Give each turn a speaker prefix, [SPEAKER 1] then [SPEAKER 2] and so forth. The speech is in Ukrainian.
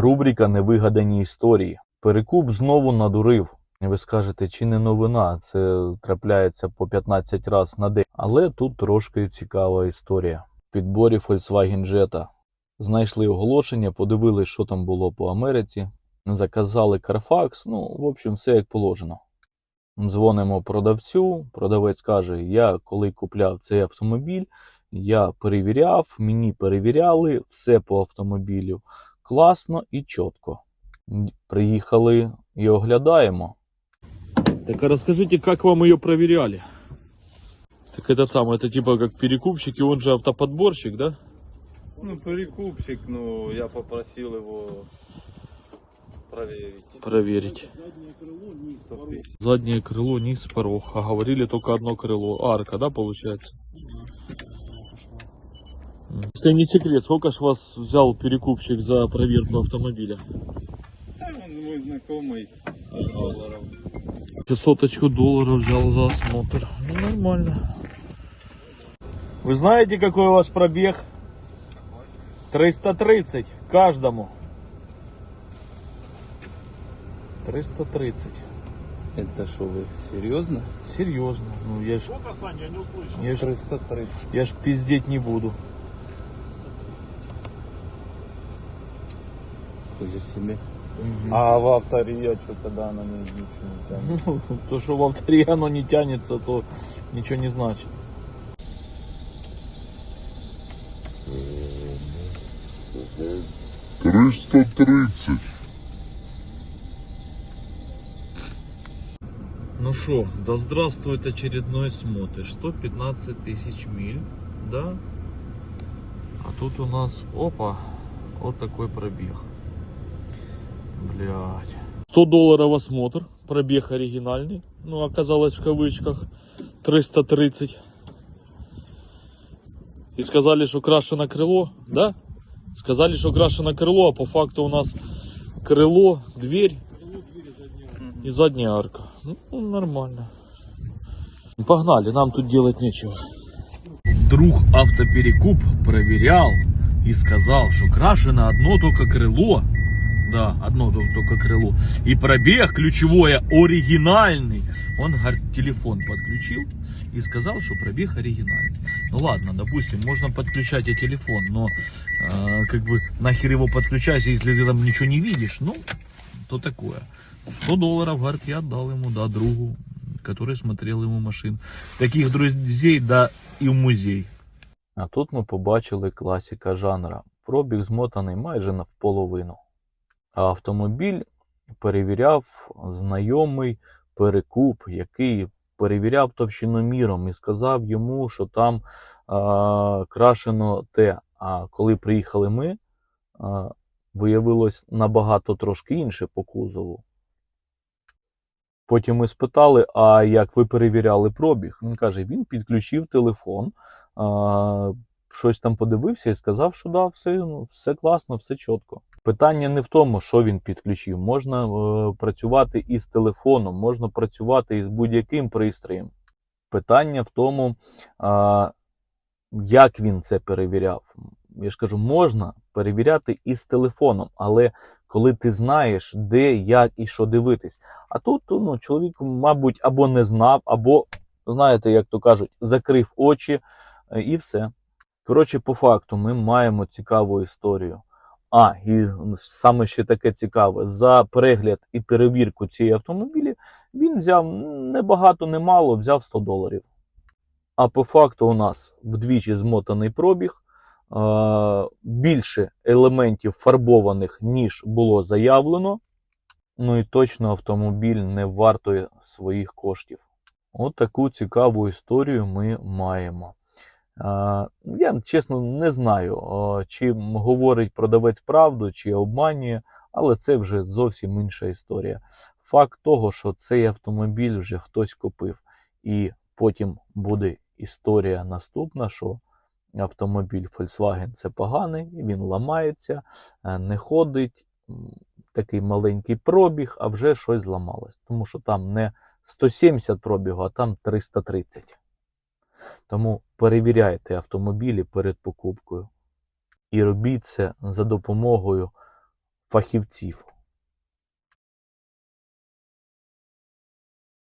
[SPEAKER 1] Рубрика Невигадані історії. Перекуп знову надурив. Ви скажете, чи не новина? Це трапляється по 15 разів на день. Але тут трошки цікава історія. В підборі Volkswagen Jetta. Знайшли оголошення, подивились, що там було по Америці. Заказали Carfax. Ну, в общем, все як положено. Дзвонимо продавцю. Продавець каже: Я коли купляв цей автомобіль, я перевіряв, мені перевіряли все по автомобілю класно і чітко. М, Приїхали і оглядаємо.
[SPEAKER 2] Так а расскажите, как вам ее проверяли? Так этот самый, это типа как перекупщик, и он же автоподборщик, да?
[SPEAKER 3] Ну, перекупщик, ну, я попросил его проверить.
[SPEAKER 2] Проверить. Заднее крыло, низ, порог. А говорили только одно крыло. Арка, да, получается? Если не секрет, сколько ж вас взял перекупщик за проверку автомобиля?
[SPEAKER 3] Да, он мой знакомый, 100 долларов.
[SPEAKER 2] Соточку долларов взял за осмотр. Ну, нормально. Вы знаете, какой ваш пробег? 330 каждому. 330.
[SPEAKER 3] Это что, вы серьезно?
[SPEAKER 2] Серьезно. Ну я ж, я ж,
[SPEAKER 3] 330.
[SPEAKER 2] я ж пиздеть не буду.
[SPEAKER 3] Уже себе. А в автория что тогда она не ничего не тянет.
[SPEAKER 2] Ну, то, что в авторе оно не тянется, то ничего не значит.
[SPEAKER 4] Триста тридцать.
[SPEAKER 2] Ну что, да здравствует очередной смотр. 115 тысяч миль, да? А тут у нас, опа, вот такой пробег. Блять. 100 долларов осмотр, пробег оригинальный. Ну, оказалось в кавычках 330. И сказали, что крашено крыло, да? Сказали, что крашено крыло, а по факту у нас крыло, дверь и задняя арка. Ну, нормально. Погнали, нам тут делать нечего. Друг автоперекуп проверял и сказал, что крашено одно только крыло. Да, одно тол- только крыло. И пробег ключевое оригинальный. Он телефон подключил и сказал, что пробег оригинальный. Ну ладно, допустим, можно подключать и телефон, но э, как бы нахер его подключать, если ты там ничего не видишь, ну, то такое. 100 долларов, говорит, я отдал ему, да, другу, который смотрел ему машин. Таких друзей, да, и в музей.
[SPEAKER 1] А тут ми побачили класіка жанра. Пробіг змотаний майже навполовину. Автомобіль перевіряв знайомий перекуп, який перевіряв товщиноміром і сказав йому, що там а, крашено те. А коли приїхали ми, а, виявилось набагато трошки інше по кузову. Потім ми спитали, а як ви перевіряли пробіг? Він каже, він підключив телефон, щось там подивився і сказав, що да, все, все класно, все чітко. Питання не в тому, що він підключив. Можна е, працювати із телефоном, можна працювати із будь-яким пристроєм. Питання в тому, а, як він це перевіряв. Я ж кажу, можна перевіряти із телефоном, але коли ти знаєш, де, як і що дивитись. А тут ну, чоловік, мабуть, або не знав, або, знаєте, як то кажуть, закрив очі е, і все. Коротше, по факту, ми маємо цікаву історію. А, і саме ще таке цікаве: за перегляд і перевірку цієї автомобілі він взяв не багато, не взяв 100 доларів. А по факту у нас вдвічі змотаний пробіг, більше елементів фарбованих, ніж було заявлено. Ну і точно автомобіль не вартує своїх коштів. От таку цікаву історію ми маємо. Я чесно не знаю, чи говорить продавець правду, чи обманює, але це вже зовсім інша історія. Факт того, що цей автомобіль вже хтось купив, і потім буде історія наступна, що автомобіль Volkswagen це поганий, він ламається, е, не ходить, такий маленький пробіг, а вже щось зламалось. Тому що там не 170 пробігу, а там 330. Тому перевіряйте автомобілі перед покупкою і робіть це за допомогою фахівців.